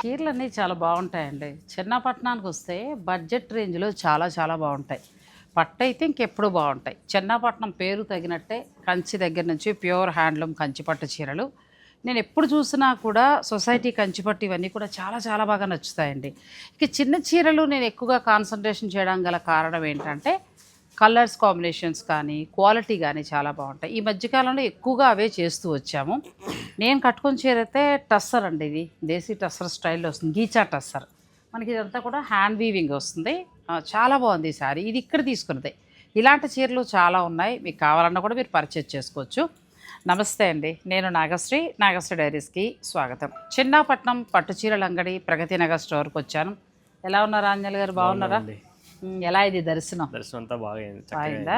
చీరలు అన్నీ చాలా బాగుంటాయండి. చిన్నపట్నానికి వస్తే బడ్జెట్ రేంజ్లో చాలా చాలా బాగుంటాయి. పట్ట అయితే ఇంకెప్పుడు బాగుంటాయి. చిన్నపట్నం పేరు తగినట్టే కంచి దగ్గర నుంచి ప్యూర్ హ్యాండ్లూమ్ కంచిపట్టు చీరలు. నేను ఎప్పుడు చూసినా కూడా సొసైటీ కంచిపట్టు ఇవన్నీ కూడా చాలా చాలా బాగా నచ్చుతాయండి. ఇక చిన్న చీరలు నేను ఎక్కువగా కాన్సన్ట్రేషన్ చేయడం గల కారణం ఏంటంటే కలర్స్ కాంబినేషన్స్ కానీ క్వాలిటీ కానీ చాలా బాగుంటాయి. ఈ మధ్యకాలంలో ఎక్కువగా అవే చేస్తూ వచ్చాము. నేను కట్టుకుని చేరైతే టస్సర్ అండి ఇది. దేశీ టస్సర్ స్టైల్లో వస్తుంది. గీచా టస్సర్. మనకి ఇదంతా కూడా హ్యాండ్ వీవింగ్ వస్తుంది. చాలా బాగుంది ఈ సారీ. ఇది ఇక్కడ తీసుకున్నదే. ఇలాంటి చీరలు చాలా ఉన్నాయి. మీకు కావాలన్నా కూడా మీరు పర్చేజ్ చేసుకోవచ్చు. నమస్తే అండి. నేను నాగశ్రీ. నాగశ్రీ డైరీస్కి స్వాగతం. చిన్నపట్నం పట్టు చీరల అంగడి ప్రగతి నగర్ స్టోర్కి వచ్చాను. ఎలా ఉన్నారా ఆంజల్ గారు? బాగున్నారా? ఎలా ఇది దర్శనం? దర్శనం అంతా బాగా అయింది.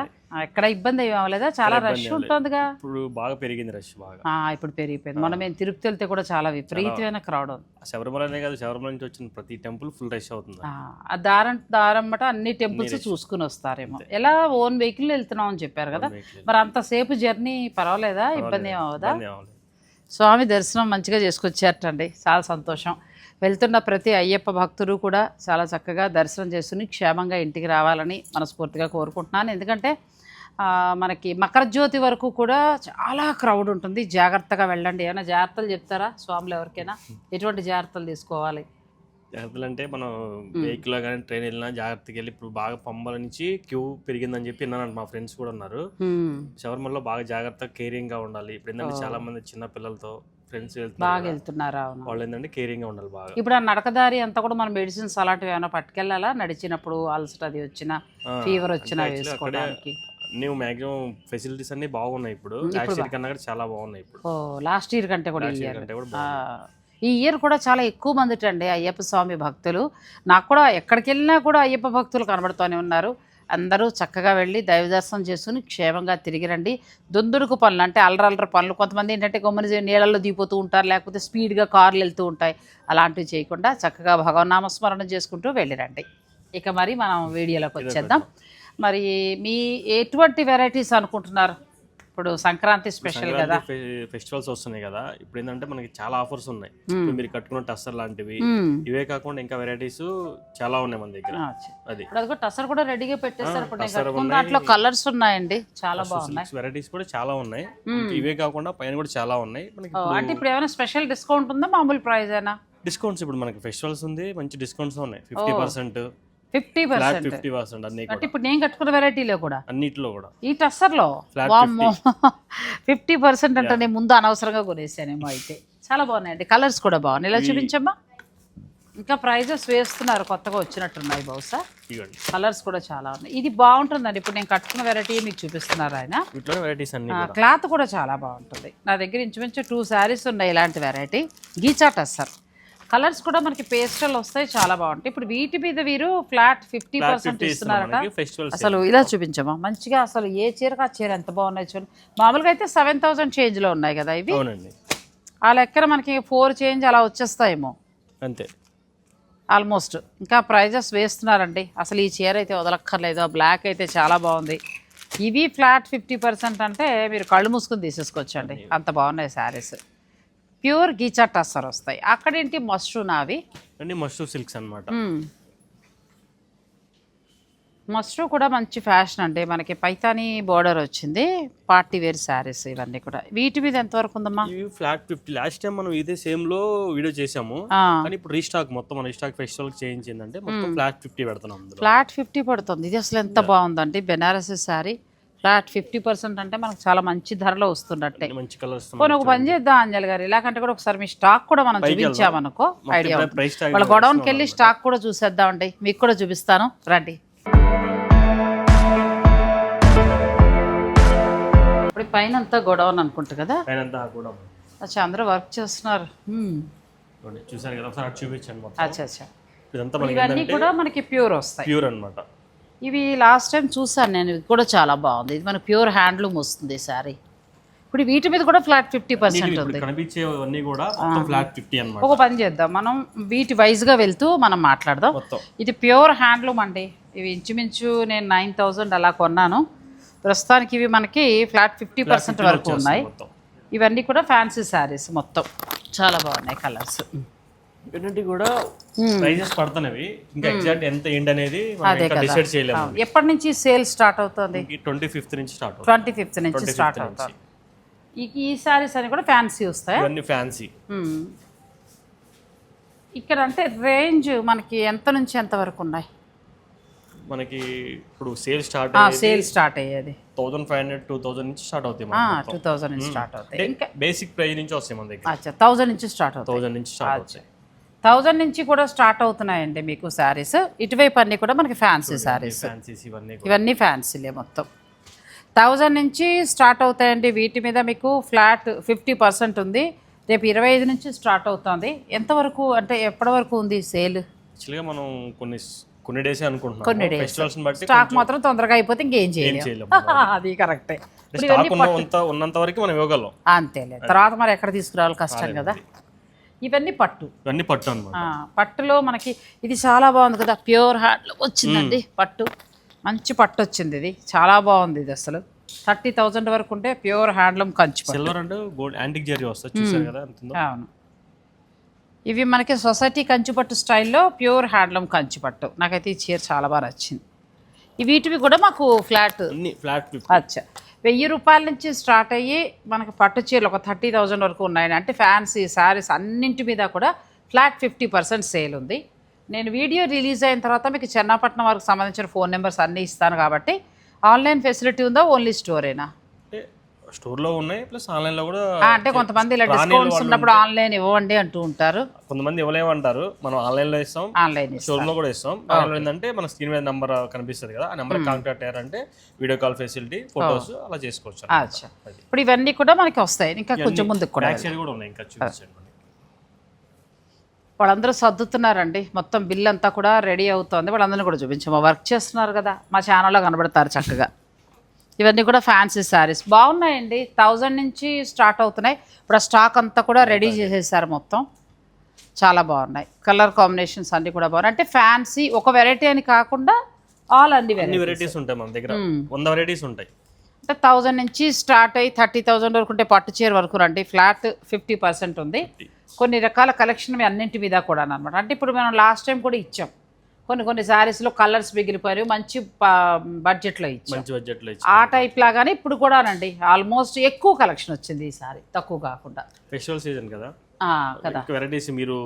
ఎక్కడ ఇబ్బంది అవ్వలేదా? చాలా రష్ ఏం. ఉంటుందిగా? ఇప్పుడు బాగా పెరిగింది రష్ బాగా. ఇప్పుడు పెరిగిపోయింది. మనం మేము తిరుపతి వెళ్తే కూడా చాలా విపరీతమైన క్రౌడ్ ఉంది. శబరిమలనే కాదు శబరిమల నుంచి వచ్చిన ప్రతి టెంపుల్ ఫుల్ రష్ అవుతుంది. ఆ, దారం దారం మట అన్ని టెంపుల్స్ చూసుకుని వస్తారేమో. ఎలా ఓన్ వెహికల్ వెళ్తున్నాం అని చెప్పారు కదా. మరి అంతసేపు జర్నీ పర్వాలేదా? ఇబ్బంది ఏం ఏం అవ్వలేదు. స్వామి దర్శనం మంచిగా చేసుకొచ్చారటండి. చాలా సంతోషం. వెళ్తున్న ప్రతి అయ్యప్ప భక్తుడు కూడా చాలా చక్కగా దర్శనం చేసుకుని క్షేమంగా ఇంటికి రావాలని మనస్ఫూర్తిగా కోరుకుంటున్నాను. ఎందుకంటే మనకి మకర జ్యోతి వరకు కూడా చాలా క్రౌడ్ ఉంటుంది. జాగ్రత్తగా వెళ్ళండి. ఏమైనా జాగ్రత్తలు చెప్తారా? స్వాములు ఎవరికైనా ఎటువంటి జాగ్రత్తలు తీసుకోవాలి? జాగ్రత్తలు అంటే మనం వెహికల్ కానీ ట్రైన్ వెళ్ళినా జాగ్రత్తగా వెళ్ళి ఇప్పుడు బాగా పంబల నుంచి క్యూ పెరిగిందని చెప్పి విన్నాను మా ఫ్రెండ్స్ కూడా ఉన్నారు. హ్మ్. శబరిమలలో బాగా జాగ్రత్తగా కేరింగ్గా ఉండాలి. ఇప్పుడు ఏంటంటే చాలా మంది చిన్న పిల్లలతో ఫ్రెండ్స్ బాగా వెళ్తున్నారు అవును. వాళ్ళు ఏంటంటే కేరింగ్ ఉండాలి బాగా. ఇప్పుడు ఆ నడకదారి అంతా కూడా మన మెడిసిన్స్ అలాంటివి ఏమైనా పట్టుకెళ్ళాలా? నడిచినప్పుడు అలసట అది వచ్చినా ఫీవర్ వచ్చినా వేసుకోవడానికి? నీవు మాక్సిమం ఫెసిలిటీస్ అన్ని బాగున్నాయి ఇప్పుడు. లాస్ట్ ఇయర్ కన్నా కూడా చాలా బాగున్నాయి ఇప్పుడు. ఓ లాస్ట్ ఇయర్ కంటే కూడా ఈ ఇయర్ కంటే కూడా. ఈ ఇయర్ కూడా చాలా ఎక్కువ మంది అండి అయ్యప్ప స్వామి భక్తులు. నాకు కూడా ఎక్కడికి వెళ్ళినా కూడా అయ్యప్ప భక్తులు కనబడుతూనే ఉన్నారు. అందరూ చక్కగా వెళ్ళి దైవ దర్శనం చేసుకుని క్షేమంగా తిరిగి రండి. దొందుడుకు పనులు అంటే అల్లరల్లర పనులు. కొంతమంది ఏంటంటే గమ్మని నీళ్ళల్లో దిగిపోతూ ఉంటారు లేకపోతే స్పీడ్గా కార్లు వెళ్తూ ఉంటాయి. అలాంటివి చేయకుండా చక్కగా భగవన్నామస్మరణ చేసుకుంటూ వెళ్ళిరండి ఇక మరి మనం వీడియోలోకి వచ్చేద్దాం. మరి మీ ఎటువంటి వెరైటీస్ అనుకుంటున్నారు? ఇప్పుడు సంక్రాంతి స్పెషల్ కదా. ఫెస్టివల్స్ వస్తున్నాయి కదా. ఇప్పుడు ఏంటంటే మనకి చాలా ఆఫర్స్ ఉన్నాయి. మీరు కట్టుకున్న టస్సర్ లాంటివి. ఇవే కాకుండా ఇంకా వెరైటీస్ చాలా ఉన్నాయి మన దగ్గర. అది. ఇప్పుడు టసర్ కూడా రెడీగా పెట్టేస్తారు. దాంట్లో కలర్స్ ఉన్నాయండి. చాలా బాగున్నాయి. వెరైటీస్ కూడా చాలా ఉన్నాయి. ఇవే కాకుండా పైన కూడా చాలా ఉన్నాయి. అంటే ఇప్పుడు ఏమైనా స్పెషల్ డిస్కౌంట్ ఉందా మామూలు ప్రైస్ అయినా? డిస్కౌంట్స్ ఇప్పుడు మనకి ఫెస్టివల్స్ ఉంది మంచి డిస్కౌంట్స్ ఉన్నాయి. Fifty percent fifty percent fifty percent అన్ని అంటే ఇప్పుడు నేను కట్టుకున్న వెరైటీలో కూడా. అన్నిట్లో కూడా. ఈ టస్సర్లో? వామ్మో. ఫిఫ్టీ పర్సెంట్ అంటే నేను ముందు అనవసరంగా కొనేసానేమో అయితే. చాలా బాగున్నాయండి. కలర్స్ కూడా బాగున్నాయి. ఇలా చూపించమ్మా. ఇంకా ప్రైజెస్ వేస్తున్నారు. కొత్తగా వచ్చినట్టున్నాయి బహుశా. కలర్స్ కూడా చాలా ఉన్నాయి. ఇది బాగుంటుందండి. ఇప్పుడు నేను కట్టుకున్న వెరైటీ మీకు చూపిస్తున్నారు ఆయన. క్లాత్ కూడా. చాలా బాగుంటుంది. నా దగ్గర ఇంచుమించు టూ శారీస్ ఉన్నాయి ఇలాంటి వెరైటీ గీచా టస్సర్. కలర్స్ కూడా మనకి పేస్టల్ వస్తాయి చాలా బాగుంటాయి. ఇప్పుడు వీటి మీద వీరు ఫ్లాట్ ఫిఫ్టీ పర్సెంట్ ఇస్తున్నారట. అసలు ఇలా చూపించమా మంచిగా అసలు ఏ చీరకు ఆ చీర ఎంత బాగున్నాయి చూడండి మామూలుగా అయితే సెవెన్ థౌసండ్ చేంజ్లో ఉన్నాయి కదా ఇవి? ఆ లెక్కన మనకి ఫోర్ చేంజ్ అలా వచ్చేస్తాయేమో. అంతే. ఆల్మోస్ట్. ఇంకా ప్రైజెస్ వేస్తున్నారండి. అసలు ఈ చీర అయితే వదలక్కర్లేదు. బ్లాక్ అయితే చాలా బాగుంది. ఇవి ఫ్లాట్ ఫిఫ్టీ పర్సెంట్ అంటే మీరు కళ్ళు మూసుకుని తీసేసుకోవచ్చండి. అంత బాగున్నాయి శారీస్. ప్యూర్ గీచా టస్సర్ వస్తాయి. అక్కడేంటి మష్రూమ్ అవి అన్ని మష్రూ సిల్క్స్ అన్నమాట. మష్రూ కూడా మంచి ఫ్యాషన్ అండి. మనకి పైతానీ బోర్డర్ వచ్చింది. పార్టీ వేర్ శారీస్ ఇవన్నీ కూడా. వీటి మీద ఎంతవరకు ఉందమ్మా? ఇవి ఫ్లాట్ ఫిఫ్టీ. లాస్ట్ టైం మనం ఇదే సేమ్లో వీడియో చేసాము కానీ ఇప్పుడు రీస్టాక్ మొత్తం మన రీస్టాక్ ఫెస్టివల్ చేంజ్ ఏంటంటే మొత్తం ఫ్లాట్ ఫిఫ్టీ పెడుతున్నాం ఫ్లాట్ ఫిఫ్టీ పడుతుంది. ఇది అసలు ఎంత బాగుందండి. Banarasi saree. Flat fifty percent అంటే మనకు చాలా మంచి ధరలో వస్తున్నట్టే. మంచి కలర్స్ పోనీ ఒక పని చేద్దాం అంజలి గారు ఇలాగంటే కూడా ఒకసారి మీ స్టాక్ కూడా మనం చూపించామనుకో ఐడియా వాళ్ళ గొడవన్కి వెళ్ళి స్టాక్ కూడా చూసేద్దామండి. మీకు కూడా చూపిస్తాను. రండి. ఇప్పుడు పైన అంతా గొడవన్ అనుకుంటా కదా? అచ్చా అందరూ వర్క్ చేస్తున్నారు. చూసారు కదా ఒకసారి చూపించండి అచ్చా అచ్చా. ఇవన్నీ కూడా మనకి ప్యూర్ వస్తాయి. ప్యూర్ అన్నమాట. ఇవి లాస్ట్ టైం చూసాను నేను. ఇది కూడా చాలా బాగుంది. ఇది మనకి ప్యూర్ హ్యాండ్లూమ్ వస్తుంది సారీ ఇప్పుడు వీటి మీద కూడా ఫ్లాట్ ఫిఫ్టీ పర్సెంట్ ఉంది. కనిపించేవన్నీ కూడా ఫ్లాట్ ఫిఫ్టీ అన్నమాట. ఒక పని చేద్దాం. మనం వీటి వైజ్గా వెళ్తూ మనం మాట్లాడదాం. ఇది ప్యూర్ హ్యాండ్లూమ్ అండి. ఇవి ఇంచుమించు నేను నైన్ థౌజండ్ అలా కొన్నాను. ప్రస్తుతానికి ఇవి మనకి ఫ్లాట్ ఫిఫ్టీ పర్సెంట్ వరకు ఉన్నాయి. ఇవన్నీ కూడా ఫ్యాన్సీ శారీస్ మొత్తం. చాలా బాగున్నాయి కలర్స్ ఇవన్నీ కూడా ప్రైజెస్ పడుతున్నవి. ఇంకా ఎగ్జాక్ట్ ఎంత ఏంటి అనేది డిసైడ్ చేయలేము. ఎప్పటి నుంచి సేల్ స్టార్ట్ అవుతుంది? ట్వంటీ ఫిఫ్త్ నుంచి స్టార్ట్ ట్వంటీ ఫిఫ్త్ నుంచి స్టార్ట్ అవుతుంది. ఈ సారీస్ అని కూడా ఫ్యాన్సీ వస్తాయి? ఇవన్నీ ఫ్యాన్సీ ఇక్కడ అంటే రేంజ్ మనకి ఎంత నుంచి ఎంత వరకు ఉన్నాయి? మనకి ఇప్పుడు సేల్ స్టార్ట్ సేల్ స్టార్ట్ అయ్యేది. Thousand five hundred two thousand నుంచి స్టార్ట్ అవుతాయి టూ థౌజండ్ నుంచి స్టార్ట్ అవుతాయి. ఇంకా బేసిక్ ప్రైస్ నుంచి వస్తాయి మన దగ్గర. థౌజండ్ నుంచి స్టార్ట్ అవుతాయి. థౌసండ్ నుంచి స్టార్ట్ అవుతాయి. థౌజండ్ నుంచి కూడా స్టార్ట్ అవుతున్నాయండి మీకు శారీస్. ఇటువైపు అన్నీ కూడా మనకి ఫ్యాన్సీ శారీస్. ఇవన్నీ ఫ్యాన్సీలే మొత్తం. థౌజండ్ నుంచి స్టార్ట్ అవుతాయండి. వీటి మీద మీకు ఫ్లాట్ ఫిఫ్టీ పర్సెంట్ ఉంది. రేపు ఇరవై ఐదు నుంచి స్టార్ట్ అవుతుంది. ఎంతవరకు అంటే ఎప్పటి వరకు ఉంది సేల్? యాక్చువల్గా మనం కొన్ని కొన్ని డేస్ కొన్ని అనుకుంటున్నాం. ఫెస్టివల్స్ బట్టి స్టాక్ మాత్రం తొందరగా అయిపోతే ఇంకేం చేయలేము. అది కరెక్టే. ఉన్నంత వరకు మనం ఇవ్వగలం. అంతేలే. తర్వాత మరి ఎక్కడ తీసుకురావాలి కష్టం కదా. ఇవన్నీ పట్టు. ఇవన్నీ పట్టు అనమాట పట్టులో మనకి ఇది చాలా బాగుంది కదా ప్యూర్ హ్యాండ్లో వచ్చిందండి పట్టు. మంచి పట్టు వచ్చింది ఇది. చాలా బాగుంది ఇది అసలు. థర్టీ థౌజండ్ వరకు ఉంటే pure handloom Kanchi silver and gold antique zari వస్తుంది. చూసారు కదా అవును. ఇవి మనకి సొసైటీ కంచిపట్టు స్టైల్లో ప్యూర్ హ్యాండ్లూమ్ కంచిపట్టు నాకైతే ఈ చీర చాలా బాగా నచ్చింది. వీటివి కూడా మాకు ఫ్లాట్. ఫ్లాట్ అచ్చా. వెయ్యి రూపాయల నుంచి స్టార్ట్ అయ్యి మనకు పట్టు చీరలు ఒక థర్టీ థౌజండ్ వరకు ఉన్నాయి అంటే ఫ్యాన్సీ శారీస్ అన్నింటి మీద కూడా ఫ్లాట్ ఫిఫ్టీ పర్సెంట్ సేల్ ఉంది. నేను వీడియో రిలీజ్ అయిన తర్వాత మీకు చెన్నాపట్నం వరకు సంబంధించిన ఫోన్ నెంబర్స్ అన్నీ ఇస్తాను కాబట్టి ఆన్లైన్ ఫెసిలిటీ ఉందా? ఓన్లీ స్టోరేనా? స్టోర్లో ఉన్నాయి ప్లస్ ఆన్లైన్లో కూడా అంటే కొంతమంది ఇలా డిస్కౌంట్స్ ఉన్నప్పుడు ఆన్లైన్ ఇవ్వండి అంటూ ఉంటారు. కొంతమంది ఇవ్వలేమంటారు. మనం ఆన్లైన్లో ఇస్తాం ఆన్లైన్ స్టోర్లో కూడా ఇస్తాం. ఆన్లైన్ ఏంటంటే మన స్క్రీన్ మీద నంబర్ కనిపిస్తుంది కదా ఆ నెంబర్ కాంటాక్ట్ అయ్యారంటే వీడియో కాల్ ఫెసిలిటీ ఫొటోస్ అలా చేసుకోవచ్చు ఇప్పుడు ఇవన్నీ కూడా మనకి వస్తాయి ఇంకా కొంచెం ముందుకు కూడా కూడా ఉన్నాయి ఇంకా చూపించండి. వాళ్ళందరూ సర్దుతున్నారండి. మొత్తం బిల్ అంతా కూడా రెడీ అవుతోంది. వాళ్ళందరినీ కూడా చూపించాము వర్క్ చేస్తున్నారు కదా మా ఛానల్లో కనబడతారు చక్కగా. ఇవన్నీ కూడా ఫ్యాన్సీ శారీస్ బాగున్నాయండి. థౌజండ్ నుంచి స్టార్ట్ అవుతున్నాయి. ఇప్పుడు ఆ స్టాక్ అంతా కూడా రెడీ చేసేసారు మొత్తం. చాలా బాగున్నాయి. కలర్ కాంబినేషన్స్ అన్నీ కూడా బాగున్నాయి. అంటే ఫ్యాన్సీ ఒక వెరైటీ అని కాకుండా ఆల్ అన్ని అన్ని వెరైటీ వెరైటీస్ ఉంటాయి మన దగ్గర. వంద వెరైటీస్ ఉంటాయి. అంటే థౌజండ్ నుంచి స్టార్ట్ అయ్యి థర్టీ థౌజండ్ వరకు ఉంటే పట్టు చీర వరకు రండి. ఫ్లాట్ ఫిఫ్టీ పర్సెంట్ ఉంది. కొన్ని రకాల కలెక్షన్ అన్నింటి మీద కూడా అనమాట అంటే ఇప్పుడు మనం లాస్ట్ టైం కూడా ఇచ్చాం. కొన్ని కొన్ని శారీస్లో కలర్స్ మిగిలిపోయారు మంచి బడ్జెట్లో ఇచ్చాం. మంచి బడ్జెట్లో ఇచ్చి. ఆ టైప్ లాగానే ఇప్పుడు కూడానండి ఆల్మోస్ట్ ఎక్కువ కలెక్షన్ వచ్చింది ఈ సారీ తక్కువ కాకుండా. ఫెస్టివల్ సీజన్ కదా? వెరైటీస్ మీరు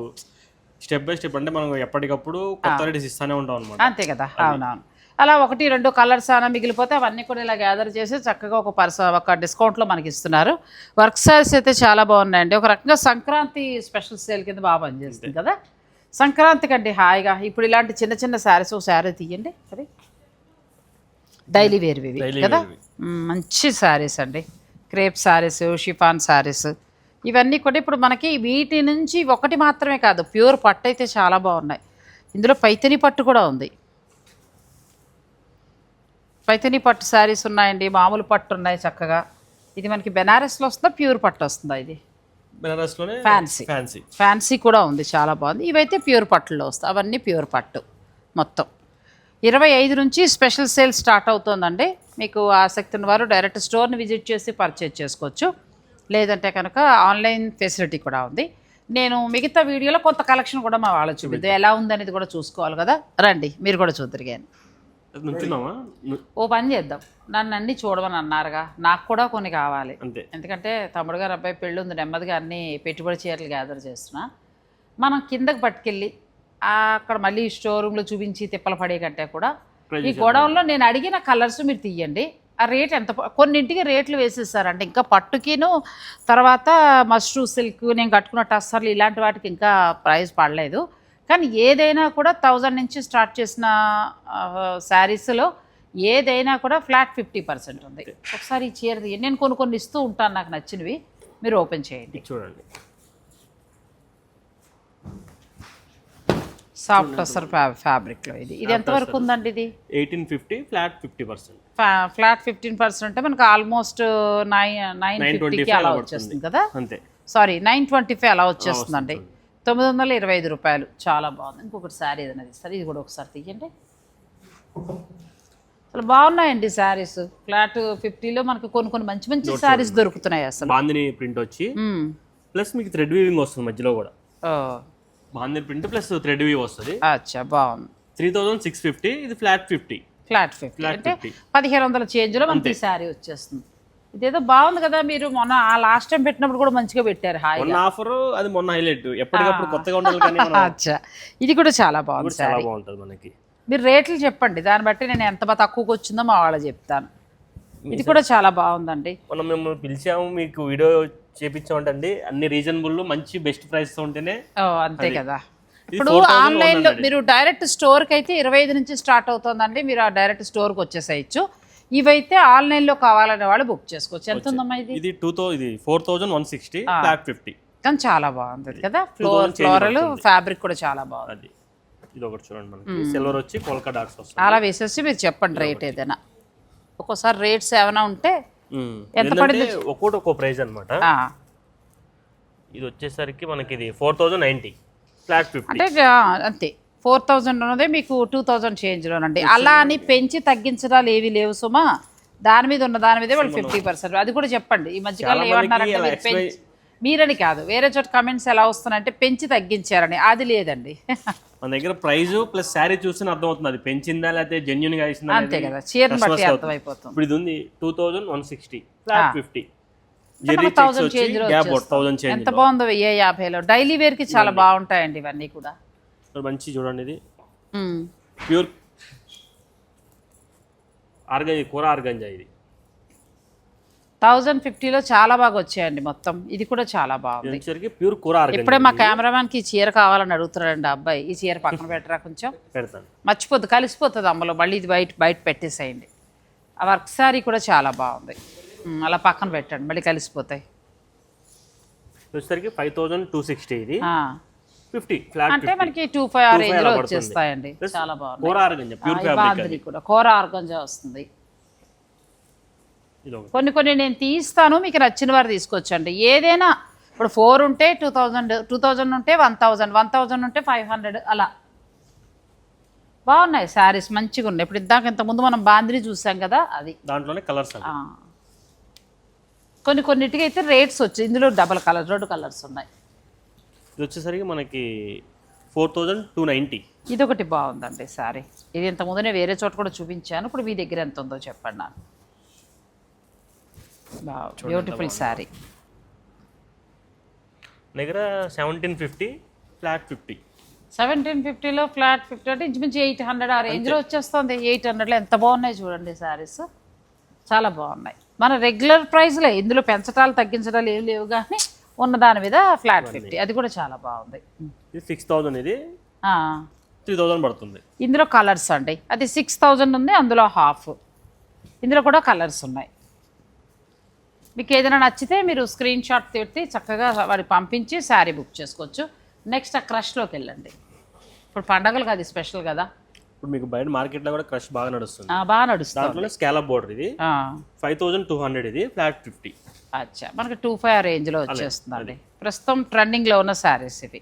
స్టెప్ బై స్టెప్ అంటే మనం ఎప్పటికప్పుడు కొత్త వెరైటీస్ ఇస్తానే ఉంటాం అనమాట అంతే కదా అవునవును. అలా ఒకటి రెండు కలర్స్ అన్న మిగిలిపోతే అవన్నీ కూడా ఇలా గ్యాదర్ చేసి చక్కగా ఒక పర్స ఒక డిస్కౌంట్లో మనకి ఇస్తున్నారు. వర్క్ సారీస్ అయితే చాలా బాగున్నాయండి. ఒక రకంగా సంక్రాంతి స్పెషల్ సేల్ కింద బాగా పనిచేస్తుంది కదా? సంక్రాంతికి అండి హాయిగా ఇప్పుడు ఇలాంటి చిన్న చిన్న శారీస్ ఒక శారీ తీయండి. అది డైలీ వేర్వి కదా? మంచి శారీస్ అండి. Crepe sarees chiffon sarees. ఇవన్నీ కూడా ఇప్పుడు మనకి వీటి నుంచి ఒకటి మాత్రమే కాదు ప్యూర్ పట్టు అయితే చాలా బాగున్నాయి. ఇందులో పైతని పట్టు కూడా ఉంది. పైతని పట్టు శారీస్ ఉన్నాయండి మామూలు పట్టు ఉన్నాయి చక్కగా. ఇది మనకి బెనారస్లో వస్తుందా? ప్యూర్ పట్టు వస్తుందా ఇది? బెనారస్లోనే ఫ్యాన్సీ ఫ్యాన్సీ ఫ్యాన్సీ కూడా ఉంది చాలా బాగుంది. ఇవైతే ప్యూర్ పట్టులో వస్తాయి. అవన్నీ ప్యూర్ పట్టు మొత్తం. ఇరవై ఐదు నుంచి స్పెషల్ సేల్ స్టార్ట్ అవుతుందండి. మీకు ఆసక్తి ఉన్నవారు డైరెక్ట్ స్టోర్ని విజిట్ చేసి పర్చేజ్ చేసుకోవచ్చు. లేదంటే కనుక ఆన్లైన్ ఫెసిలిటీ కూడా ఉంది. నేను మిగతా వీడియోలో కొంత కలెక్షన్ కూడా మా వాళ్ళకి చూపిద్దాం. ఎలా ఉందనేది కూడా చూసుకోవాలి కదా. రండి మీరు కూడా ను- ఓ పని చేద్దాం. నన్ను అన్నీ చూడమని అన్నారుగా. నాకు కూడా కొన్ని కావాలి. ఎందుకంటే తమ్ముడు గారు అబ్బాయి పెళ్ళి ఉంది నెమ్మదిగా అన్ని పెట్టుబడి చీరలు గ్యాదర్ చేస్తున్నా. మనం కిందకి పట్టుకెళ్ళి అక్కడ మళ్ళీ స్టోర్ రూమ్లో చూపించి తిప్పలు పడే కంటే కూడా ఈ గోడౌన్లో నేను అడిగిన కలర్స్ మీరు తీయండి. ఆ రేట్ ఎంత కొన్నింటికి రేట్లు వేసేసారంటే ఇంకా పట్టుకిను తర్వాత మష్రూ సిల్క్ నేను కట్టుకున్న టస్సర్లు ఇలాంటి వాటికి ఇంకా ప్రైస్ పడలేదు. కానీ ఏదైనా కూడా థౌజండ్ నుంచి స్టార్ట్ చేసిన శారీస్లో ఏదైనా కూడా ఫ్లాట్ ఫిఫ్టీ పర్సెంట్ ఉంది. ఒకసారి ఈ చీర తీయండి నేను కొన్ని కొన్ని ఇస్తూ ఉంటాను నాకు నచ్చినవి. మీరు ఓపెన్ చేయండి. చూడండి. సాఫ్ట్ అసర్ ఫ్యాబ్రిక్లో ఇది. ఇది ఎంతవరకు ఉందండి ఇది? Eighteen fifty flat fifty percent. Flat- flat fifteen percent అంటే మనకు ఆల్మోస్ట్ నైన్ నైన్ ఫిఫ్టీకి అలా వచ్చేస్తుంది కదా? అంతే. సారీ నైన్ ట్వంటీ ఫైవ్ అలా వచ్చేస్తుందండి. తొమ్మిది వందల ఇరవై ఐదు రూపాయలు. చాలా బాగుంది. ఇంకొకటి శారీ ఏదైనా తీస్తారు? ఇది కూడా ఒకసారి తీయండి. అసలు బాగున్నాయండి శారీస్. ఫ్లాట్ ఫిఫ్టీలో మనకు కొన్ని కొన్ని మంచి మంచి శారీస్ దొరుకుతున్నాయి అసలు. బాందిని ప్రింట్ వచ్చి. ప్లస్ మీకు థ్రెడ్ వీవింగ్ వస్తుంది మధ్యలో కూడా. బాందిని ప్రింట్ ప్లస్ థ్రెడ్ వీ వస్తుంది. అచ్చా బాగుంది. త్రీ థౌజండ్ సిక్స్ ఫిఫ్టీ ఇది ఫ్లాట్ ఫిఫ్టీ. Flat fifty. అంటే 50. పదిహేను వందల చేంజ్లో మనకి ఈ శారీ వచ్చేస్తుంది. ఇదేదో బాగుంది కదా మీరు మొన్న ఆ లాస్ట్ టైం పెట్టినప్పుడు కూడా మంచిగా పెట్టారు మొన్న ఆఫర్ అది మొన్న హైలైట్ ఎప్పటికప్పుడు కొత్తగా ఉండాలి కానీ మనం అచ్చా. ఇది కూడా చాలా బాగుంది కూడా చాలా బాగుంటుంది మనకి. మీరు రేట్లు చెప్పండి. దాన్ని బట్టి నేను ఎంత తక్కువకి వచ్చిందో మా వాళ్ళకి చెప్తాను. ఇది కూడా చాలా బాగుందండి. మనం మేము పిలిచాము మీకు వీడియో చేపించామంటండి. అన్ని రీజనబుల్ మంచి బెస్ట్ ప్రైస్ ఉంటేనే ఓ అంతే కదా. ఇప్పుడు 4,000 ఆన్లైన్లో. మీరు డైరెక్ట్ స్టోర్కి అయితే ఇరవై ఐదు నుంచి స్టార్ట్ అవుతుందండి. మీరు ఆ డైరెక్ట్ స్టోర్కి వచ్చేసేయచ్చు. ఇవైతే ఆన్లైన్లో కావాలనే వాళ్ళు బుక్ చేసుకోవచ్చు. ఎంత ఉందమ్మా ఇది? ఇది టూ ఇది four thousand one sixty flat fifty. కానీ చాలా బాగుంది కదా. Floor 2000 change floral. ఫ్యాబ్రిక్ కూడా చాలా బాగుంది. ఇది ఒకటి చూడండి మనకి. సిల్వర్ వచ్చి కోల్కా డాట్స్ వస్తుంది. అలా వేసేసి మీరు చెప్పండి రేట్ ఏదైనా. ఒక్కోసారి రేట్స్ ఏమైనా ఉంటే. ఎంత పడింది? ఒక్కోటి ఒక్కో ప్రైస్ అన్నమాట. ఆ, ఇది వచ్చేసరికి మనకి ఇది four thousand ninety flat fifty అంటే అంతే. ఫోర్ థౌజండ్ ఉన్నదే మీకు టూ థౌజండ్ చేంజ్లోనండి. అలా అని పెంచి తగ్గించడాలు ఏవి లేవు సుమా. దాని మీద ఉన్న దాని మీదే వాళ్ళు ఫిఫ్టీ పర్సెంట్. అది కూడా చెప్పండి. ఈ మధ్యకాలంలో మీరు పెంచి మీరని కాదు వేరే చోట కమెంట్స్ ఎలా వస్తున్నాయంటే పెంచి తగ్గించారని. అది లేదండి. మన దగ్గర ప్రైస్ ప్లస్ శారీ చూస్తే అర్థమవుతుంది. అది పెంచిందా లేకపోతే జెన్యున్గా ఇస్తుందా అంతే కదా. చీరను బట్టి అవుతుంది. అర్థమైపోతుంది. ఇప్పుడు ఇది ఉంది two thousand one sixty fifty. ఎంత బాగుందో వెయ్యి యాభైలో. డైలీ వేర్కి చాలా బాగుంటాయండి ఇవన్నీ కూడా. మంచి చూడండి ఇది. ప్యూర్ ఆర్గంజ కూర ఆర్గంజా ఇది. థౌజండ్ ఫిఫ్టీలో చాలా బాగా వచ్చాయండి మొత్తం. ఇది కూడా చాలా బాగుంది. ప్యూర్ కూర ఇప్పుడే మా కెమెరామ్యాన్కి చీర కావాలని అడుగుతున్నాడండి ఆ అబ్బాయి. ఈ చీర పక్కన పెట్టరా కొంచెం. పెడతాను. మర్చిపోద్దు కలిసిపోతుంది అమ్మలో. మళ్ళీ ఇది బయట బయట పెట్టేసేయండి. ఆ వర్క్ శారీ కూడా చాలా బాగుంది. అలా పక్కన పెట్టండి. మళ్ళీ కలిసిపోతాయి. వచ్చేసరికి ఫైవ్ థౌజండ్ టూ సిక్స్టీ ఇది. ఫిఫ్టీ అంటే మనకి టూ ఫైవ్ ఆ రేంజ్లో. వచ్చేస్తాయండి. చాలా బాగుంది కూర ఆర్గంజా ప్యూర్ ఫ్యాబ్రిక్ కూడా. కూర ఆర్గంజా వస్తుంది. కొన్ని కొన్ని నేను తీస్తాను మీకు నచ్చిన వారు తీసుకొచ్చండి. ఏదైనా ఇప్పుడు ఫోర్ ఉంటే టూ థౌజండ్ టూ థౌజండ్ ఉంటే వన్ థౌజండ్ వన్ థౌజండ్ ఉంటే ఫైవ్ హండ్రెడ్ అలా. బాగున్నాయి శారీస్ మంచిగా ఉన్నాయి. ఇప్పుడు ఇందాక ఇంతకుముందు మనం బాందిని చూసాం కదా అది. దాంట్లోనే కలర్స్. కొన్ని కొన్నిటికి అయితే రేట్స్ వచ్చాయి ఇందులో డబల్ కలర్ రెండు కలర్స్ ఉన్నాయి. ఇది వచ్చేసరికి మనకి ఫోర్ థౌజండ్ టూ నైంటీ. ఇది ఒకటి బాగుందండి శారీ ఇది ఇంతకుముందు నేను వేరే చోట కూడా చూపించాను. ఇప్పుడు మీ దగ్గర ఎంత ఉందో చెప్పండి నాకు. బ్యూటిఫుల్ శారీ దగ్గర seventeen fifty flat fifty. Seventeen ఫిఫ్టీలో ఫ్లాట్ ఫిఫ్టీ అంటే ఇంచుమించు ఎయిట్ హండ్రెడ్ ఆ రేంజ్లో వచ్చేస్తుంది. ఎయిట్ హండ్రెడ్లో ఎంత బాగున్నాయి చూడండి శారీస్ చాలా బాగున్నాయి. మన రెగ్యులర్ ప్రైస్లే ఇందులో పెంచటాలు తగ్గించడాలు ఏం లేవు కానీ ఉన్న దాని మీద ఫ్లాట్ ఫిఫ్టీ అది కూడా చాలా బాగుంది. ఇది సిక్స్ థౌజండ్ ఇది. త్రీ థౌజండ్ పడుతుంది. ఇందులో కలర్స్ అండి. అది సిక్స్ థౌజండ్ ఉంది అందులో హాఫ్ ఇందులో కూడా కలర్స్ ఉన్నాయి. మీకు ఏదైనా నచ్చితే మీరు స్క్రీన్ షాట్ పెట్టి చక్కగా వాడికి పంపించి శారీ బుక్ చేసుకోవచ్చు. నెక్స్ట్ ఆ క్రష్లోకి వెళ్ళండి. ఇప్పుడు పండగలకు అది స్పెషల్ కదా. ఇప్పుడు మీకు బయట మార్కెట్లో కూడా క్రష్ బాగా నడుస్తుంది. బాగా నడుస్తుంది. స్కాలప్ బోర్డర్ ఇది. ఫైవ్ థౌజండ్ టూ హండ్రెడ్ ఇది ఫ్లాట్ ఫిఫ్టీ అచ్చా. మనకి టూ ఫైవ్ రేంజ్లో వచ్చేస్తుందండి. ప్రస్తుతం ట్రెండింగ్లో ఉన్న శారీస్ ఇవి.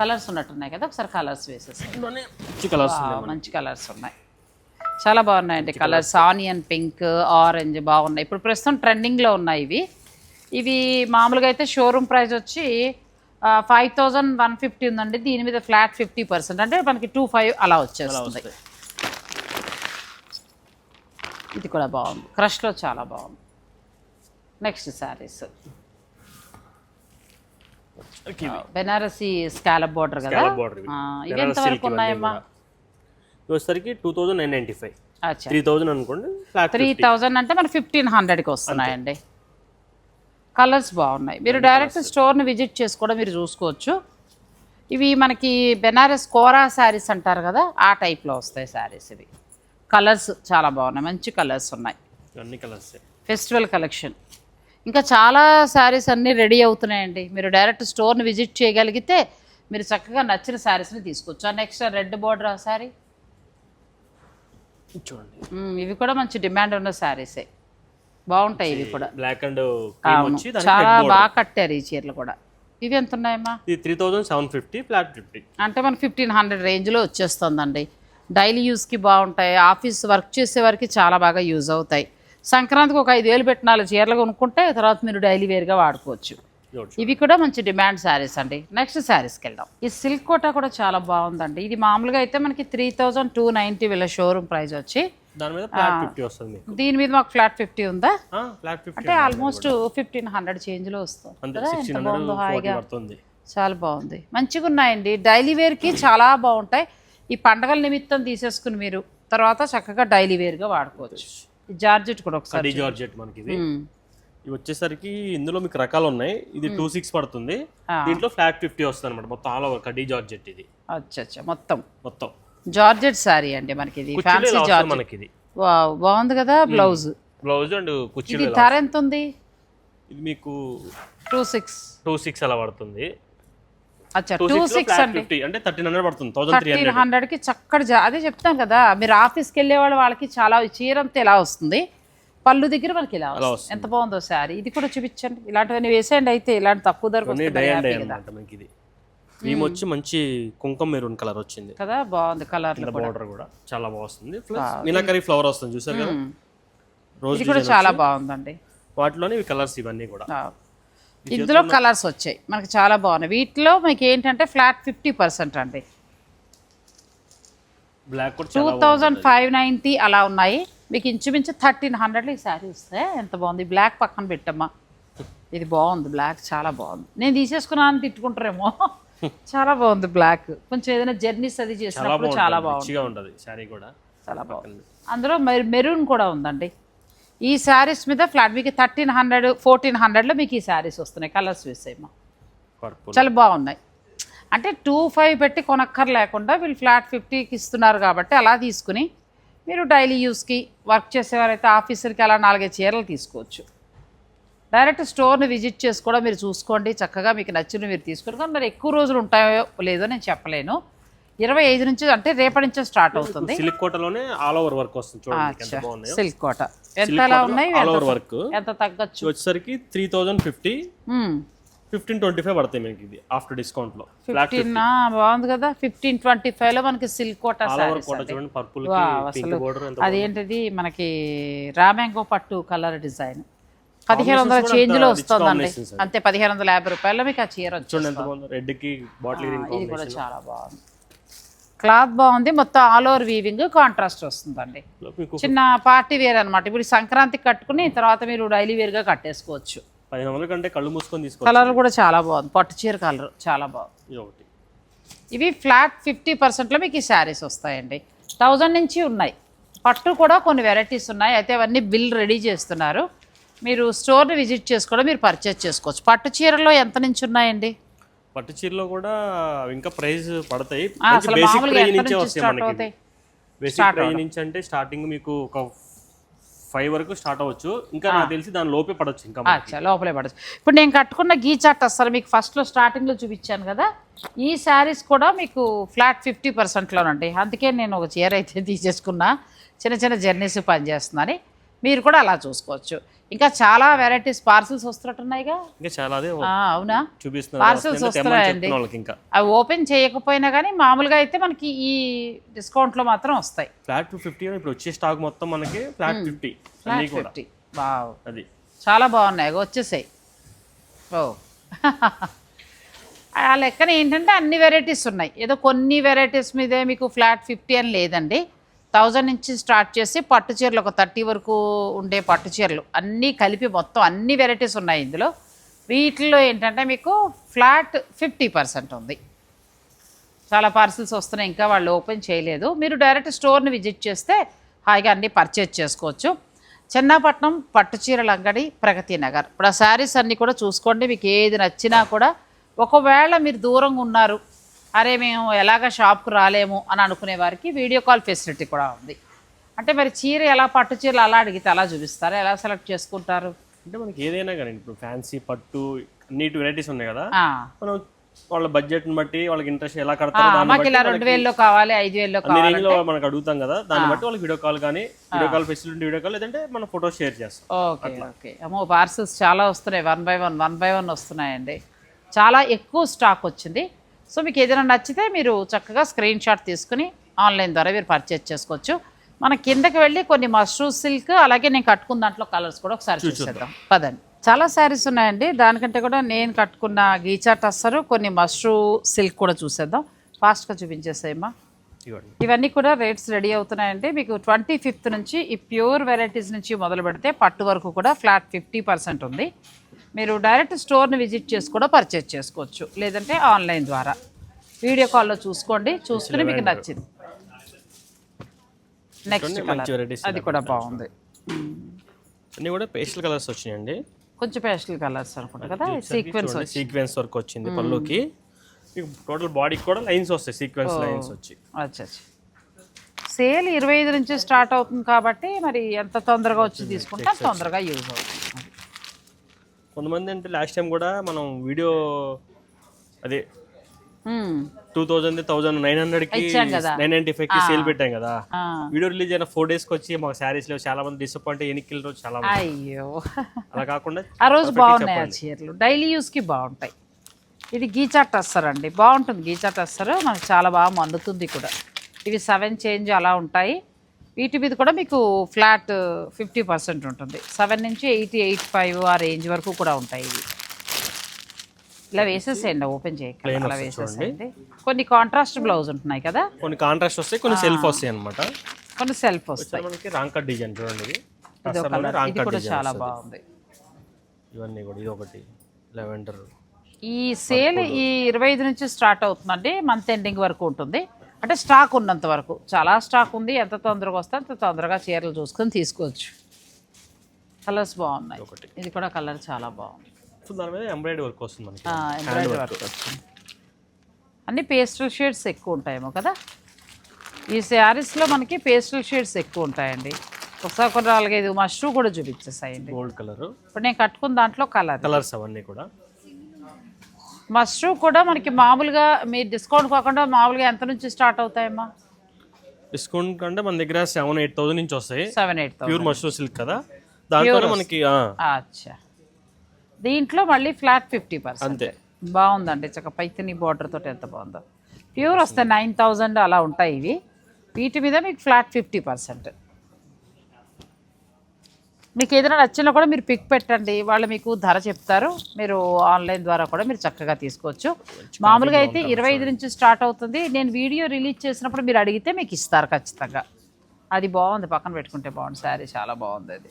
కలర్స్ ఉన్నట్టున్నాయి కదా ఒకసారి కలర్స్ వేసేసి మంచి కలర్స్ మంచి కలర్స్ ఉన్నాయి. చాలా బాగున్నాయండి కలర్స్. ఆనియన్ పింక్ ఆరెంజ్ బాగున్నాయి. ఇప్పుడు ప్రస్తుతం ట్రెండింగ్లో ఉన్నాయి ఇవి. ఇవి మామూలుగా అయితే షోరూమ్ ప్రైస్ వచ్చి ఫైవ్ థౌజండ్ వన్ ఫిఫ్టీ ఉందండి. దీని మీద ఫ్లాట్ ఫిఫ్టీ పర్సెంట్. అంటే మనకి టూ ఫైవ్ అలా వచ్చేస్తుంది. ఇది కూడా బాగుంది. క్రష్లో చాలా బాగుంది. Next sarees Banarasi scallop border కదా? Border. ఇవి. సిల్క్ ఇవన్నీ ఉన్నాయమ్మా? వచ్చేసరికి two thousand nine ninety five అచ్చా. త్రీ థౌజండ్ అనుకోండి త్రీ థౌజండ్ అంటే మన ఫిఫ్టీన్ హండ్రెడ్కి వస్తున్నాయండి. కలర్స్ బాగున్నాయి. మీరు డైరెక్ట్ స్టోర్ని విజిట్ చేసి కూడా మీరు చూసుకోవచ్చు. ఇవి మనకి బెనారస్ కోరా శారీస్ అంటారు కదా ఆ టైప్లో వస్తాయి శారీస్ ఇవి. కలర్స్ చాలా బాగున్నాయి. మంచి కలర్స్ ఉన్నాయి. అన్ని కలర్స్ ఫెస్టివల్ కలెక్షన్ ఇంకా చాలా శారీస్ అన్నీ రెడీ అవుతున్నాయండి. మీరు డైరెక్ట్ స్టోర్ని విజిట్ చేయగలిగితే మీరు చక్కగా నచ్చిన శారీస్ని తీసుకోవచ్చు. నెక్స్ట్ రెడ్ బోర్డర్ ఆ శారీ? చూడండి. ఇవి కూడా మంచి డిమాండ్ ఉన్న శారీసే. బాగుంటాయి ఇవి కూడా. బ్లాక్ అండ్ చాలా. బాగా కట్టారు ఈ చీరలు కూడా. ఇవి ఎంత ఉన్నాయమ్మా? Three thousand seven fifty flat fifty అంటే మన ఫిఫ్టీన్ హండ్రెడ్ రేంజ్లో వచ్చేస్తుందండి. డైలీ యూస్కి బాగుంటాయి. ఆఫీస్ వర్క్ చేసే వారికి చాలా బాగా యూజ్ అవుతాయి. సంక్రాంతికి ఒక ఐదు వేలు పెట్టి నాలుగు చీరలు కొనుక్కుంటే తర్వాత మీరు డైలీ వేర్గా వాడుకోవచ్చు. ఇవి కూడా మంచి డిమాండ్ శారీస్ అండి. నెక్స్ట్ శారీస్కి వెళ్దాం. ఈ సిల్క్ కోట కూడా చాలా బాగుందండి. ఇది మామూలుగా అయితే మనకి త్రీ థౌజండ్ టూ నైంటీ వీళ్ళ షోరూమ్ ప్రైస్ వచ్చి దాని మీద వస్తుంది మీకు. దీని మీద మాకు ఫ్లాట్ ఫిఫ్టీ ఉందా? అంటే ఆల్మోస్ట్ ఫిఫ్టీన్ హండ్రెడ్ వస్తుంది హండ్రెడ్ బాగుందో ఫోర్టీ హాయిగా. చాలా బాగుంది. మంచిగా ఉన్నాయండి. డైలీ వేర్కి చాలా బాగుంటాయి. ఈ పండగల నిమిత్తం తీసేసుకుని మీరు తర్వాత చక్కగా డైలీ వేర్గా వాడుకోవచ్చు. జార్జెట్ కూడా ఒకసారి జార్జెట్ మనకి ఇది. ఇవి వచ్చేసరికి ఇందులో మీకు రకాలు ఉన్నాయి ఇది టూ సిక్స్ పడుతుంది. దీంట్లో ఫ్లాట్ ఫిఫ్టీ వస్తుంది అనమాట మొత్తం ఆల్ ఓవర్ కడీ జార్జెట్ ఇది. అచ్చా అచ్చా మొత్తం. మొత్తం. జార్జెట్ శారీ అండి మనకి ఇది ఫ్యాన్సీ జార్జెట్. మనకి ఇది వావ్, బాగుంది కదా బ్లౌజ్. బ్లౌజ్ అండ్ ఇలా ధర ఎంత ఉంది ఇది మీకు టూ సిక్స్. టూ సిక్స్ అలా పడుతుంది. అచ్చా టూ సిక్స్ అండి. అంటే థర్టీన్ హండ్రెడ్ పడుతుంది థౌసండ్ త్రీ థర్టీన్ హండ్రెడ్ హండ్రెడ్కి చక్కటి అదే చెప్తాను కదా మీరు ఆఫీస్కి వెళ్ళే వాళ్ళు వాళ్ళకి చాలా చీర అంతా ఇలా వస్తుంది? పళ్ళు దగ్గర మనకి ఇలా వస్తుంది? ఎంత బాగుందో శారీ. ఇది కూడా చూపించండి. ఇలాంటివన్నీ వేసేయండి అయితే ఇలాంటి తక్కువ ధరకు మేము. వచ్చి మంచి కుంకుమ మెరూన్ కలర్ వచ్చింది. కదా బాగుంది కలర్ బార్డర్ కూడా. చాలా బాగా వస్తుంది. ప్లస్ మీనాకరీ ఫ్లవర్ వస్తుంది చూసారు కదా? రోజ్ కూడా చాలా బాగుందండి. వాటిలోనే ఇవి కలర్స్ ఇవన్నీ కూడా. ఇందులో కలర్స్ వచ్చాయి. మనకి చాలా బాగున్నాయి. వీటిలో మీకు ఏంటంటే ఫ్లాట్ ఫిఫ్టీ పర్సెంట్ అండి. Black two thousand five ninety అలా ఉన్నాయి. మీకు ఇంచుమించు థర్టీన్ హండ్రెడ్లో ఈ శారీ వస్తే ఎంత బాగుంది. బ్లాక్ పక్కన పెట్టమ్మా. ఇది బాగుంది. బ్లాక్ చాలా బాగుంది. నేను తీసేసుకున్నాను తిట్టుకుంటారేమో. చాలా బాగుంది బ్లాక్ కొంచెం ఏదైనా జర్నీస్ అది చేసినప్పుడు చాలా బాగుంది చాలా బాగుంది. అందులో మెరు మెరూన్ కూడా ఉందండి. ఈ శారీస్ మీద ఫ్లాట్ మీకు థర్టీన్ హండ్రెడ్ ఫోర్టీన్ హండ్రెడ్లో మీకు ఈ శారీస్ వస్తున్నాయి కలర్స్ పర్పుల్ చాలా బాగున్నాయి. అంటే టూ ఫైవ్ పెట్టి కొనక్కర్ లేకుండా వీళ్ళు ఫ్లాట్ ఫిఫ్టీకి ఇస్తున్నారు కాబట్టి అలా తీసుకుని మీరు డైలీ యూస్కి వర్క్ చేసేవారైతే ఆఫీసర్కి అలా నాలుగైదు చీరలు తీసుకోవచ్చు. డైరెక్ట్ స్టోర్ని విజిట్ చేసి కూడా మీరు చూసుకోండి చక్కగా మీకు నచ్చిన మీరు తీసుకోండి. కానీ మరి ఎక్కువ రోజులు ఉంటాయో లేదో నేను చెప్పలేను. ఇరవై ఐదు నుంచి అంటే రేపటి నుంచే స్టార్ట్ అవుతుంది. సిల్క్ కోటలోనే ఆల్ ఓవర్ వర్క్ వస్తుంది చూడండి సిల్క్ కోట. ఎంత ఎలా ఉన్నాయి? All over work. ఎంత తగ్గచ్చు? వచ్చేసరికి three thousand fifty. Fifteen twenty five పడతాయి మనకి ఇది ఆఫ్టర్ డిస్కౌంట్లో ఫిఫ్టీన్ బాగుంది కదా. ఫిఫ్టీన్ ట్వంటీ ఫైవ్లో మనకి సిల్క్ కోట చూడండి పర్పుల్ ఎంత అదేంటిది? మనకి రామ్యాంగో పట్టు కలర్ డిజైన్. పదిహేను వందల చేంజ్లో వస్తుందండి. అంతే పదిహేను వందల యాభై రూపాయల్లో మీకు ఆ చీర చూడండి రెడ్కి బాటిల్ ఇది కూడా చాలా బాగుంది. క్లాత్ బాగుంది మొత్తం ఆల్ ఓవర్ వీవింగ్ కాంట్రాస్ట్ వస్తుందండి. చిన్న పార్టీ వేర్ అన్నమాట. ఇప్పుడు సంక్రాంతికి కట్టుకుని తర్వాత మీరు డైలీ వేర్గా కట్టేసుకోవచ్చు. పదిహేను వందల కంటే కళ్ళు మూసుకొని తీసుకోవచ్చు. కలర్ కూడా చాలా బాగుంది. పట్టు చీర కలర్ చాలా బాగుంది. ఒకటి. ఇవి ఫ్లాట్ ఫిఫ్టీ పర్సెంట్లో మీకు ఈ శారీస్ వస్తాయండి. థౌజండ్ నుంచి ఉన్నాయి. పట్టు కూడా కొన్ని వెరైటీస్ ఉన్నాయి. అయితే అవన్నీ బిల్ రెడీ చేస్తున్నారు. మీరు స్టోర్ని విజిట్ చేసి కూడా మీరు పర్చేజ్ చేసుకోవచ్చు. పట్టు చీరలో ఎంత నుంచి ఉన్నాయండి? పట్టు చీరలో కూడా ఇంకా ప్రైస్ పడతాయి. బేసిక్ ప్రైస్ నుంచే వస్తాయి స్టార్ట్ మనకి. అవుతాయి? బేసిక్ ప్రైస్ నుంచి అంటే స్టార్టింగ్ మీకు ఒక ఫైవ్ వరకు స్టార్ట్ అవ్వచ్చు. ఇంకా నాకు తెలిసి దాని లోపే పడవచ్చు ఇంకా లోపలే పడచ్చు. ఇప్పుడు నేను కట్టుకున్న గీ చాట్ అసలు మీకు ఫస్ట్లో స్టార్టింగ్లో చూపించాను కదా ఈ శారీస్ కూడా మీకు ఫ్లాట్ ఫిఫ్టీ పర్సెంట్లోనండి అందుకే నేను ఒక చీర అయితే తీసేసుకున్నా. చిన్న చిన్న జర్నీస్ పనిచేస్తున్నాను మీరు కూడా అలా చూసుకోవచ్చు. ఇంకా చాలా వెరైటీస్ పార్సిల్స్ వస్తున్నట్టున్నాయిగా? ఇంకా చాలా అదే ఆ, అవునా? తెమ్మని వస్తున్నాయండి. అవి ఓపెన్ చేయకపోయినా కానీ మామూలుగా అయితే మనకి ఈ డిస్కౌంట్లో మాత్రం వస్తాయి. ఫ్లాట్ టూ ఫిఫ్టీ ఇప్పుడు వచ్చే స్టాక్ మొత్తం మనకి ఫ్లాట్ ఫిఫ్టీ ఫ్లాట్ ఫిఫ్టీ బావ్ అది. చాలా బాగున్నాయి. వచ్చేసాయి. ఓ. ఆ లెక్కన ఏంటంటే అన్ని వెరైటీస్ ఉన్నాయి. ఏదో కొన్ని వెరైటీస్ మీదే మీకు ఫ్లాట్ ఫిఫ్టీ అని లేదండి. థౌజండ్ నుంచి స్టార్ట్ చేసి పట్టు చీరలు ఒక థర్టీ వరకు ఉండే పట్టు చీరలు. అన్నీ కలిపి మొత్తం అన్ని వెరైటీస్ ఉన్నాయి ఇందులో. వీటిలో ఏంటంటే మీకు ఫ్లాట్ ఫిఫ్టీ పర్సెంట్ ఉంది. చాలా పార్సిల్స్ వస్తున్నాయి ఇంకా వాళ్ళు ఓపెన్ చేయలేదు. మీరు డైరెక్ట్ స్టోర్ని విజిట్ చేస్తే హాయిగా అన్నీ పర్చేజ్ చేసుకోవచ్చు. చెన్నాపట్నం పట్టు చీరల అంగడి ప్రగతి నగర్. ఇప్పుడు ఆ శారీస్ అన్నీ కూడా చూసుకోండి మీకు ఏది నచ్చినా కూడా. ఒకవేళ మీరు దూరంగా ఉన్నారు అరే మేము ఎలాగ షాప్కి రాలేము అని అనుకునే వారికి వీడియో కాల్ ఫెసిలిటీ కూడా ఉంది. అంటే మరి చీర ఎలా పట్టు చీరలు అలా అడిగితే అలా చూపిస్తారా? ఎలా సెలెక్ట్ చేసుకుంటారు? అంటే మనకి ఏదైనా కానీ ఇప్పుడు ఫ్యాన్సీ పట్టు నీట్ వెరైటీస్ ఉన్నాయి కదా. మనం వాళ్ళ బడ్జెట్ని బట్టి వాళ్ళకి ఇంట్రెస్ట్ ఎలా కడతారో మాకు ఇలా రెండు వేల్లో కావాలి ఐదు వేల్లో కావాలి మనకు అడుగుతాం కదా. దాన్ని బట్టి వాళ్ళకి వీడియో కాల్ కానీ video call facility video call లేదంటే మన ఫోటో షేర్ చేస్తాం. Okay okay. అమ్మో పార్సల్స్ చాలా వస్తున్నాయి. One by one one by one వస్తున్నాయండి. చాలా ఎక్కువ స్టాక్ వచ్చింది. సో మీకు ఏదైనా నచ్చితే మీరు చక్కగా స్క్రీన్ షాట్ తీసుకుని ఆన్లైన్ ద్వారా మీరు పర్చేజ్ చేసుకోవచ్చు. మన కిందకి వెళ్ళి కొన్ని మష్రూమ్ సిల్క్ అలాగే నేను కట్టుకున్న దాంట్లో కలర్స్ కూడా ఒకసారి చూసేద్దాం. పదండి. చాలా శారీస్ ఉన్నాయండి. దానికంటే కూడా నేను కట్టుకున్న గీచా టస్సరు కొన్ని మష్రూ సిల్క్ కూడా చూసేద్దాం. ఫాస్ట్గా చూపించేసాయమ్మా. ఇవన్నీ కూడా రేట్స్ రెడీ అవుతున్నాయండి. మీకు ట్వంటీ ఫిఫ్త్ నుంచి ఈ ప్యూర్ వెరైటీస్ నుంచి మొదలు పెడితే పట్టు వరకు కూడా ఫ్లాట్ ఫిఫ్టీ పర్సెంట్ ఉంది. మీరు డైరెక్ట్ స్టోర్ని విజిట్ చేసి కూడా పర్చేజ్ చేసుకోవచ్చు లేదంటే ఆన్లైన్ ద్వారా. వీడియో కాల్లో చూసుకోండి చూసుకుని మీకు నచ్చింది. నెక్స్ట్ కలర్ అది కూడా బాగుంది. అన్నీ కూడా పేస్టల్ కలర్స్ వచ్చినాయండి. కొంచెం పేస్టల్ కలర్స్ అనుకుంటా కదా సీక్వెన్స్ సీక్వెన్స్ వర్క్ వచ్చింది పళ్ళుకి. మీకు టోటల్ బాడీకి కూడా లైన్స్ వస్తాయి సీక్వెన్స్ లైన్స్ వచ్చి. అచ్చా. సేల్ ఇరవై ఐదు నుంచి స్టార్ట్ అవుతుంది కాబట్టి మరి ఎంత తొందరగా వచ్చి తీసుకుంటే తొందరగా యూజ్ అవుతుంది. కొంతమంది అంటే లాస్ట్ టైం కూడా మనం వీడియో అదే. టూ థౌజండ్ థౌజండ్ నైన్ హండ్రెడ్కి. నైన్ నైన్టీ ఫైవ్కి సేల్ పెట్టాం కదా. వీడియో రిలీజ్ అయిన ఫోర్ డేస్కి వచ్చి మాకు శారీస్ లేవు. చాలా మంది డిసప్పాయింట్ ఎన్నికల రోజు చాలా అయ్యో. అలా కాకుండా ఆ రోజు బాగున్నాయి ఆ చీరలు. డైలీ యూస్కి బాగుంటాయి. ఇది గీచా టస్సర్ అండి. బాగుంటుంది గీచా టస్సర్ మనకు చాలా బాగా మండుతుంది కూడా. ఇవి సెవెన్ చేంజ్ అలా ఉంటాయి. వీటి మీద కూడా మీకు ఫ్లాట్ ఫిఫ్టీ పర్సెంట్ ఉంటుంది. సెవెన్ నుంచి ఎయిటీ ఎయిట్ ఫైవ్ ఆ రేంజ్ వరకు కూడా ఉంటాయి ఇవి. ఇలా వేసేసేయండి ఓపెన్ చేయకండి. అలా వేసేసేయండి. కొన్ని కాంట్రాస్ట్ బ్లౌజ్ ఉంటున్నాయి కదా? కొన్ని కాంట్రాస్ట్ వస్తాయి కొన్ని సెల్ఫ్ వస్తాయి అనమాట కొన్ని సెల్ఫ్ వస్తాయి. మనకి డిజైన్ చూడండి. ఇది ఇది కూడా చాలా బాగుంది. ఇవన్నీ కూడా ఇది ఒకటి. లెవెండర్ ఈ సేల్ ఈ ఇరవై ఐదు నుంచి స్టార్ట్ అవుతుందండి. మంత్ ఎండింగ్ వరకు ఉంటుంది. అంటే స్టాక్ ఉన్నంత వరకు. చాలా స్టాక్ ఉంది. ఎంత తొందరగా వస్తే అంత తొందరగా చీరలు చూసుకొని తీసుకోవచ్చు. కలర్స్ బాగున్నాయి. ఒకటి. ఇది కూడా కలర్ చాలా బాగుంది. దాని మీద ఎంబ్రాయిడరీ వర్క్ వస్తుంది మనకి. ఎంబ్రాయిడరీ వర్క్ అన్ని పేస్టల్ షేడ్స్ ఎక్కువ ఉంటాయేమో కదా? ఈ శారీస్లో మనకి పేస్టల్ షేడ్స్ ఎక్కువ ఉంటాయండి. ఒకసారి కొన్ని నాలుగైదు మష్రూ కూడా చూపించేసాయండి. గోల్డ్ కలర్ ఇప్పుడు నేను కట్టుకున్న దాంట్లో కలర్ కలర్స్ అవన్నీ కూడా. మష్రూ కూడా మనకి మామూలుగా మీరు డిస్కౌంట్ కాకుండా మామూలుగా ఎంత నుంచి స్టార్ట్ అవుతాయమ్మా? డిస్కౌంట్ కంటే మన దగ్గర సెవెన్ ఎయిట్ థౌసండ్ నుంచి వస్తాయి. Seven eight pure mushroom silk కదా. దాంట్లో మనకి అచ్చా. దీంట్లో మళ్ళీ ఫ్లాట్ ఫిఫ్టీ పర్సెంట్. అంతే. బాగుందండి. చక్క పైతని బార్డర్ తోటి ఎంత బాగుందో. ప్యూర్ వస్తే నైన్ థౌజండ్ అలా ఉంటాయి ఇవి. వీటి మీద మీకు ఫ్లాట్ ఫిఫ్టీ పర్సెంట్. మీకు ఏదైనా నచ్చినా కూడా మీరు పిక్ పెట్టండి. వాళ్ళు మీకు ధర చెప్తారు. మీరు ఆన్లైన్ ద్వారా కూడా మీరు చక్కగా తీసుకోవచ్చు. మామూలుగా అయితే ఇరవై ఐదు నుంచి స్టార్ట్ అవుతుంది. నేను వీడియో రిలీజ్ చేసినప్పుడు మీరు అడిగితే మీకు ఇస్తారు ఖచ్చితంగా. అది బాగుంది. పక్కన పెట్టుకుంటే బాగుంది. శారీ చాలా బాగుంది అది.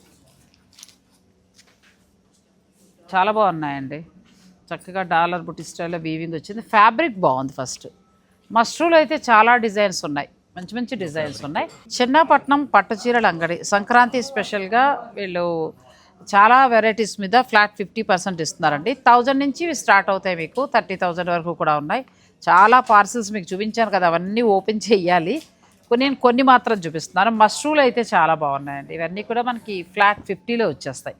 చాలా బాగున్నాయండి. చక్కగా డాలర్ బుట్టి స్టైల్లో వీవింగ్ వచ్చింది. ఫ్యాబ్రిక్ బాగుంది ఫస్ట్ మష్రూలు అయితే చాలా డిజైన్స్ ఉన్నాయి. మంచి మంచి డిజైన్స్ ఉన్నాయి. చిన్నపట్నం పట్టు చీరల అంగడి. సంక్రాంతి స్పెషల్గా వీళ్ళు చాలా వెరైటీస్ మీద ఫ్లాట్ ఫిఫ్టీ పర్సెంట్ ఇస్తున్నారండి. థౌజండ్ నుంచి ఇవి స్టార్ట్ అవుతాయి మీకు థర్టీ థౌజండ్ వరకు కూడా ఉన్నాయి. చాలా పార్సిల్స్ మీకు చూపించాను కదా అవన్నీ ఓపెన్ చేయాలి. కొన్ని నేను కొన్ని మాత్రం చూపిస్తున్నాను. మష్రూలు అయితే చాలా బాగున్నాయండి. ఇవన్నీ కూడా మనకి ఫ్లాట్ ఫిఫ్టీలో వచ్చేస్తాయి.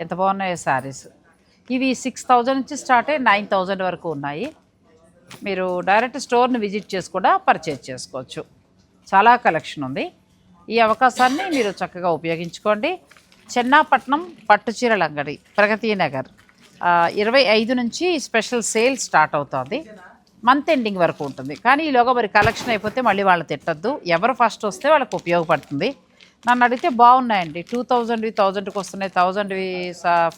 ఎంత బాగున్నాయో శారీస్ ఇవి సిక్స్ థౌజండ్ నుంచి స్టార్ట్ అయ్యి నైన్ థౌజండ్ వరకు ఉన్నాయి. మీరు డైరెక్ట్ స్టోర్ని విజిట్ చేసి కూడా పర్చేజ్ చేసుకోవచ్చు. చాలా కలెక్షన్ ఉంది. ఈ అవకాశాన్ని మీరు చక్కగా ఉపయోగించుకోండి. చెన్నాపట్నం పట్టు చీరల అంగడి ప్రగతి నగర్. ఇరవై ఐదు నుంచి స్పెషల్ సేల్ స్టార్ట్ అవుతుంది. మంత్ ఎండింగ్ వరకు ఉంటుంది. కానీ ఈలోగా మరి కలెక్షన్ అయిపోతే మళ్ళీ వాళ్ళు తిట్టద్దు. ఎవరు ఫస్ట్ వస్తే వాళ్ళకు ఉపయోగపడుతుంది. నన్ను అడిగితే బాగున్నాయండి. టూ థౌజండ్వి థౌజండ్కి వస్తున్నాయి. థౌజండ్వి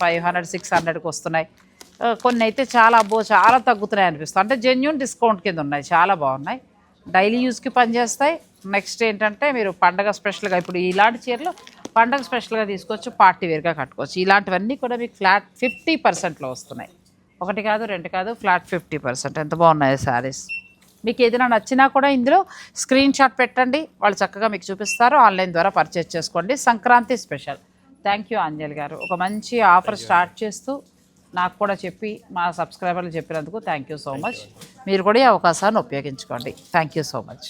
ఫైవ్ హండ్రెడ్ సిక్స్ హండ్రెడ్కి వస్తున్నాయి. కొన్ని అయితే చాలా అబ్బో చాలా తగ్గుతున్నాయి అనిపిస్తుంది. అంటే జెన్యున్ డిస్కౌంట్ కింద ఉన్నాయి. చాలా బాగున్నాయి. డైలీ యూస్కి పనిచేస్తాయి. నెక్స్ట్ ఏంటంటే మీరు పండగ స్పెషల్గా ఇప్పుడు ఇలాంటి చీరలు పండగ స్పెషల్గా తీసుకోవచ్చు పార్టీ వేర్గా కట్టుకోవచ్చు. ఇలాంటివన్నీ కూడా మీకు ఫ్లాట్ ఫిఫ్టీ పర్సెంట్లో వస్తున్నాయి. ఒకటి కాదు రెండు కాదు ఫ్లాట్ ఫిఫ్టీ పర్సెంట్. ఎంత బాగున్నాయి శారీస్. మీకు ఏదైనా నచ్చినా కూడా ఇందులో స్క్రీన్ షాట్ పెట్టండి. వాళ్ళు చక్కగా మీకు చూపిస్తారు. ఆన్లైన్ ద్వారా పర్చేస్ చేసుకోండి. Sankranti special. Thank you Anjali garu. ఒక మంచి ఆఫర్ స్టార్ట్ చేస్తూ నాకు కూడా చెప్పి మా సబ్స్క్రైబర్లు చెప్పినందుకు థ్యాంక్ యూ సో మచ్. మీరు కూడా ఈ అవకాశాన్ని ఉపయోగించుకోండి. Thank you so much.